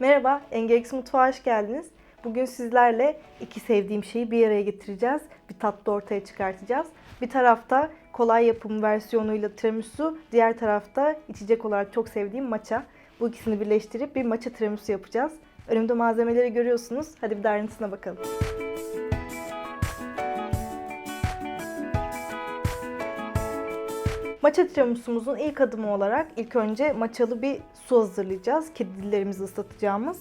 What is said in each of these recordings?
Merhaba, Engex Mutfağa hoş geldiniz. Bugün sizlerle iki sevdiğim şeyi bir araya getireceğiz. Bir tatlı ortaya çıkartacağız. Bir tarafta kolay yapım versiyonuyla tiramisu, diğer tarafta içecek olarak çok sevdiğim matcha. Bu ikisini birleştirip bir matcha tiramisu yapacağız. Önümde malzemeleri görüyorsunuz. Hadi bir de ayrıntısına bakalım. Matcha tiramisumuzun ilk adımı olarak ilk önce matchalı bir su hazırlayacağız. Kedi dillerimizi ıslatacağımız.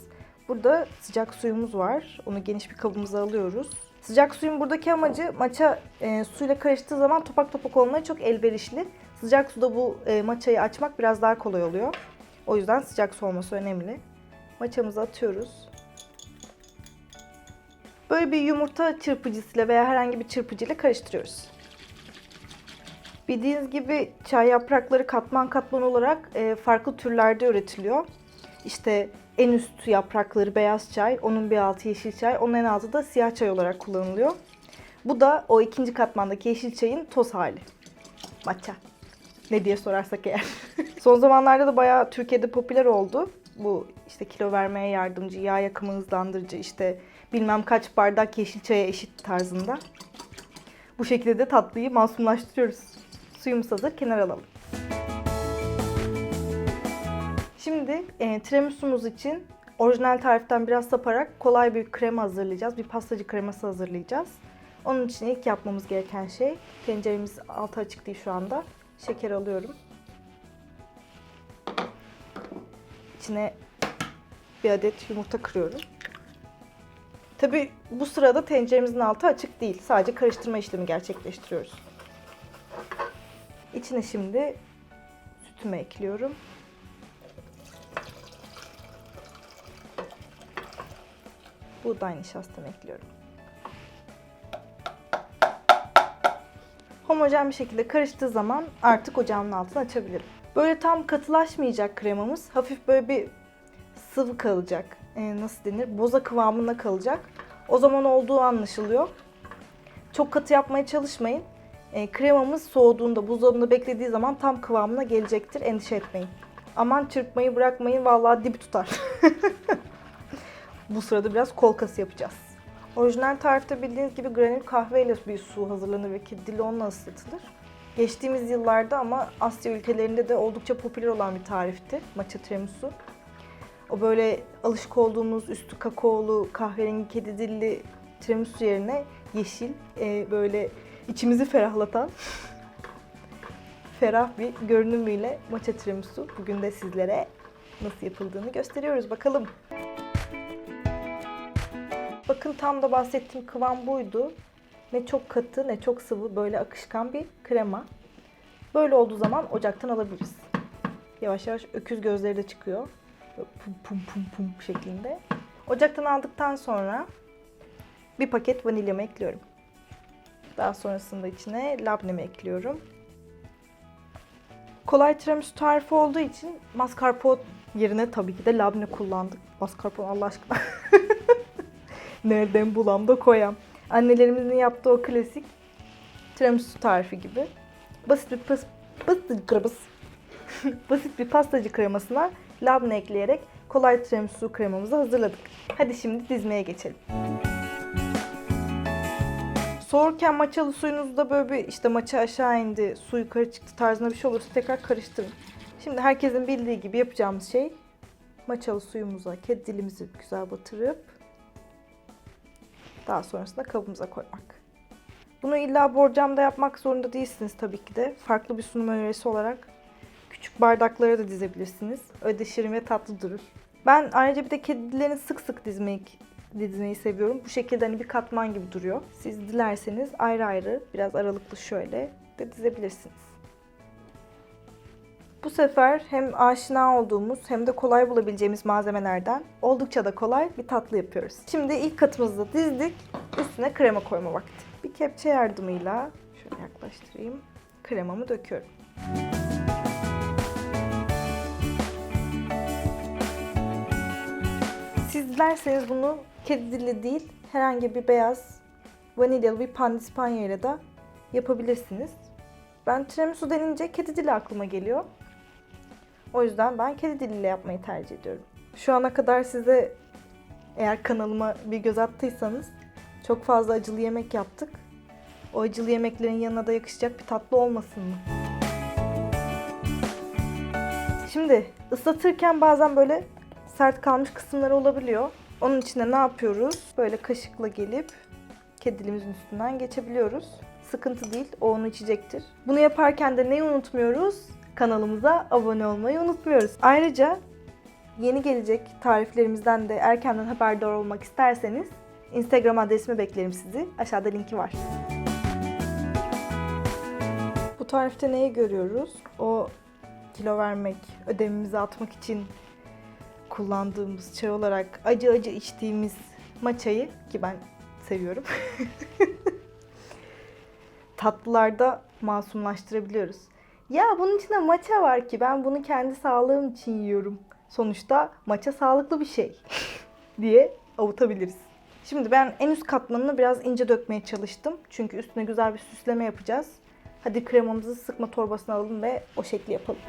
Burada sıcak suyumuz var. Onu geniş bir kabımıza alıyoruz. Sıcak suyun buradaki amacı matcha e, suyla karıştığı zaman topak topak olmaya çok elverişli. Sıcak suda bu e, matchayı açmak biraz daha kolay oluyor. O yüzden sıcak su olması önemli. Matchamızı atıyoruz. Böyle bir yumurta çırpıcısıyla veya herhangi bir çırpıcıyla karıştırıyoruz. Bildiğiniz gibi çay yaprakları katman katman olarak e, farklı türlerde üretiliyor. İşte en üst yaprakları beyaz çay, onun bir altı yeşil çay, onun en altı da siyah çay olarak kullanılıyor. Bu da o ikinci katmandaki yeşil çayın toz hali. Matcha. Ne diye sorarsak eğer. Son zamanlarda da bayağı Türkiye'de popüler oldu. Bu işte kilo vermeye yardımcı, yağ yakımı hızlandırıcı, işte bilmem kaç bardak yeşil çaya eşit tarzında. Bu şekilde de tatlıyı masumlaştırıyoruz. Suyumuz hazır, kenara alalım. Şimdi e, tiramisumuz için orijinal tariften biraz saparak kolay bir krema hazırlayacağız. Bir pastacı kreması hazırlayacağız. Onun için ilk yapmamız gereken şey, tenceremiz altı açık değil şu anda. Şeker alıyorum. İçine bir adet yumurta kırıyorum. Tabi bu sırada tenceremizin altı açık değil. Sadece karıştırma işlemi gerçekleştiriyoruz. İçine şimdi sütümü ekliyorum. Buğday nişastamı ekliyorum. Homojen bir şekilde karıştığı zaman artık ocağın altını açabilirim. Böyle tam katılaşmayacak kremamız. Hafif böyle bir sıvı kalacak. Ee, nasıl denir? Boza kıvamında kalacak. O zaman olduğu anlaşılıyor. Çok katı yapmaya çalışmayın. E, kremamız soğuduğunda, buzdolabında beklediği zaman tam kıvamına gelecektir. Endişe etmeyin. Aman çırpmayı bırakmayın. Vallahi dibi tutar. Bu sırada biraz kol kası yapacağız. Orijinal tarifte bildiğiniz gibi granül kahve ile bir su hazırlanır ve dili onunla ısıtılır. Geçtiğimiz yıllarda ama Asya ülkelerinde de oldukça popüler olan bir tarifti matcha tiramisu. O böyle alışık olduğumuz üstü kakaolu kahverengi kedi dilli tiramisu yerine yeşil e, böyle içimizi ferahlatan ferah bir görünümüyle matcha tiramisu. Bugün de sizlere nasıl yapıldığını gösteriyoruz. Bakalım. Bakın tam da bahsettiğim kıvam buydu. Ne çok katı ne çok sıvı böyle akışkan bir krema. Böyle olduğu zaman ocaktan alabiliriz. Yavaş yavaş öküz gözleri de çıkıyor. Pum pum pum pum şeklinde. Ocaktan aldıktan sonra bir paket vanilyamı ekliyorum. Daha sonrasında içine labnemi ekliyorum. Kolay tiramisu tarifi olduğu için mascarpone yerine tabii ki de labne kullandık. Mascarpone Allah aşkına. Nereden bulam da koyam. Annelerimizin yaptığı o klasik tiramisu tarifi gibi. Basit bir pas, basit, kremaz. basit bir pastacı kremasına labne ekleyerek kolay tiramisu kremamızı hazırladık. Hadi şimdi dizmeye geçelim. Soğurken maçalı suyunuzda böyle bir işte maça aşağı indi, su yukarı çıktı tarzında bir şey olursa tekrar karıştırın. Şimdi herkesin bildiği gibi yapacağımız şey maçalı suyumuza kedi dilimizi güzel batırıp daha sonrasında kabımıza koymak. Bunu illa borcamda yapmak zorunda değilsiniz tabii ki de. Farklı bir sunum önerisi olarak küçük bardaklara da dizebilirsiniz. Öyle de şirin ve tatlı durur. Ben ayrıca bir de kedi dillerini sık sık dizmeyi, dizmeyi seviyorum. Bu şekilde hani bir katman gibi duruyor. Siz dilerseniz ayrı ayrı biraz aralıklı şöyle de dizebilirsiniz. Bu sefer hem aşina olduğumuz hem de kolay bulabileceğimiz malzemelerden oldukça da kolay bir tatlı yapıyoruz. Şimdi ilk katımızı dizdik. Üstüne krema koyma vakti. Bir kepçe yardımıyla şöyle yaklaştırayım. Kremamı döküyorum. Siz dilerseniz bunu kedi dili değil herhangi bir beyaz vanilyalı bir pandispanya ile de yapabilirsiniz. Ben tiramisu denince kedi dili aklıma geliyor. O yüzden ben kedi diliyle yapmayı tercih ediyorum. Şu ana kadar size eğer kanalıma bir göz attıysanız çok fazla acılı yemek yaptık. O acılı yemeklerin yanına da yakışacak bir tatlı olmasın mı? Şimdi ıslatırken bazen böyle sert kalmış kısımları olabiliyor. Onun için de ne yapıyoruz? Böyle kaşıkla gelip kedilimizin üstünden geçebiliyoruz. Sıkıntı değil, o onu içecektir. Bunu yaparken de neyi unutmuyoruz? Kanalımıza abone olmayı unutmuyoruz. Ayrıca yeni gelecek tariflerimizden de erkenden haberdar olmak isterseniz Instagram adresime beklerim sizi. Aşağıda linki var. Bu tarifte neyi görüyoruz? O kilo vermek, ödemimizi atmak için kullandığımız çay olarak acı acı içtiğimiz maçayı ki ben seviyorum. Tatlılarda masumlaştırabiliyoruz. Ya bunun içinde maça var ki ben bunu kendi sağlığım için yiyorum. Sonuçta maça sağlıklı bir şey diye avutabiliriz. Şimdi ben en üst katmanını biraz ince dökmeye çalıştım. Çünkü üstüne güzel bir süsleme yapacağız. Hadi kremamızı sıkma torbasına alalım ve o şekli yapalım.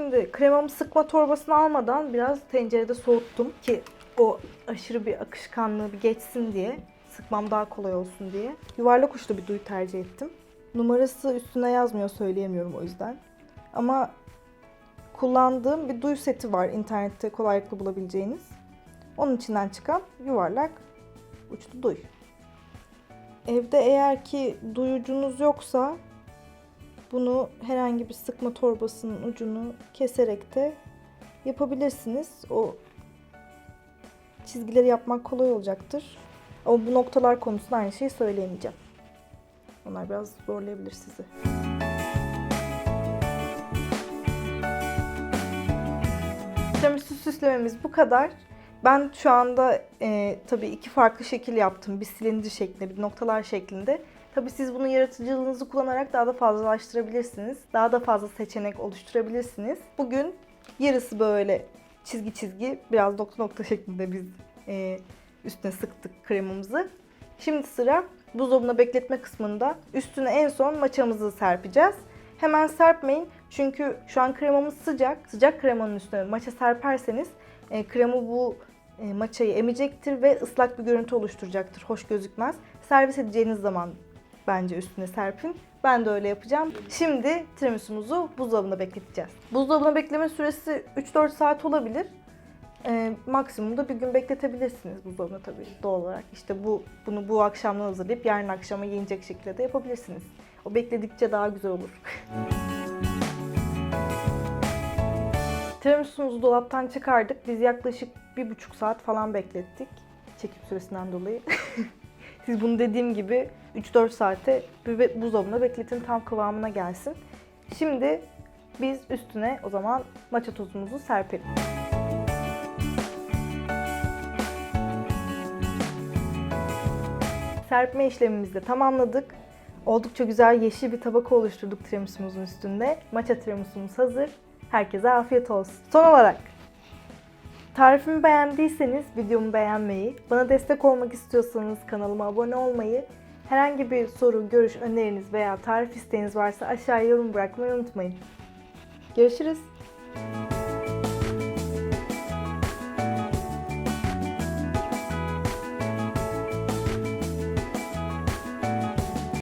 Şimdi kremamı sıkma torbasına almadan biraz tencerede soğuttum ki o aşırı bir akışkanlığı bir geçsin diye. Sıkmam daha kolay olsun diye. Yuvarlak uçlu bir duyu tercih ettim. Numarası üstüne yazmıyor söyleyemiyorum o yüzden. Ama kullandığım bir duyu seti var internette kolaylıkla bulabileceğiniz. Onun içinden çıkan yuvarlak uçlu duy. Evde eğer ki duyucunuz yoksa bunu herhangi bir sıkma torbasının ucunu keserek de yapabilirsiniz. O çizgileri yapmak kolay olacaktır. Ama bu noktalar konusunda aynı şeyi söyleyemeyeceğim. Onlar biraz zorlayabilir sizi. Tiramisu süslememiz bu kadar. Ben şu anda e, tabii iki farklı şekil yaptım. Bir silindir şeklinde, bir noktalar şeklinde. Tabii siz bunu yaratıcılığınızı kullanarak daha da fazlalaştırabilirsiniz. Daha da fazla seçenek oluşturabilirsiniz. Bugün yarısı böyle çizgi çizgi, biraz nokta nokta şeklinde biz e, üstüne sıktık kremamızı. Şimdi sıra buzdolabına bekletme kısmında üstüne en son maçamızı serpeceğiz. Hemen serpmeyin çünkü şu an kremamız sıcak. Sıcak kremanın üstüne maça serperseniz e, krema bu e, maçayı emecektir ve ıslak bir görüntü oluşturacaktır. Hoş gözükmez. Servis edeceğiniz zaman bence üstüne serpin. Ben de öyle yapacağım. Şimdi tiramisu'muzu buzdolabında bekleteceğiz. Buzdolabına bekleme süresi 3-4 saat olabilir. E, maksimumda bir gün bekletebilirsiniz buzdolabında tabii doğal olarak. İşte bu bunu bu akşamdan hazırlayıp yarın akşama yiyecek şekilde de yapabilirsiniz. O bekledikçe daha güzel olur. Tiramisu'muzu dolaptan çıkardık. Biz yaklaşık bir buçuk saat falan beklettik. Çekim süresinden dolayı. Siz bunu dediğim gibi 3-4 saate buzdolabında bekletin tam kıvamına gelsin. Şimdi biz üstüne o zaman matcha tozumuzu serpelim. Serpme işlemimizi de tamamladık. Oldukça güzel yeşil bir tabaka oluşturduk tiramisu'muzun üstünde. Matcha tiramisumuz hazır. Herkese afiyet olsun. Son olarak tarifimi beğendiyseniz videomu beğenmeyi, bana destek olmak istiyorsanız kanalıma abone olmayı, herhangi bir soru, görüş, öneriniz veya tarif isteğiniz varsa aşağıya yorum bırakmayı unutmayın. Görüşürüz.